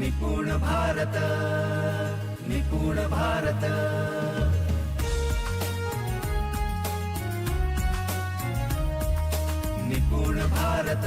निपुण भारत निपुण भारत. निपुण भारत.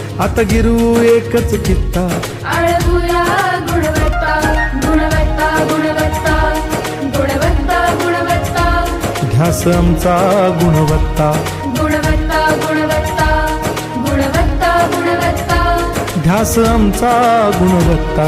आता गिरू एकच कित्ता. आळगुया गुणवत्ता गुणवत्ता गुणवत्ता गुणवत्ता गुणवत्ता. ध्यास आमचा गुणवत्ता. गुणवत्ता गुणवत्ता गुणवत्ता गुणवत्ता. ध्यास आमचा गुणवत्ता.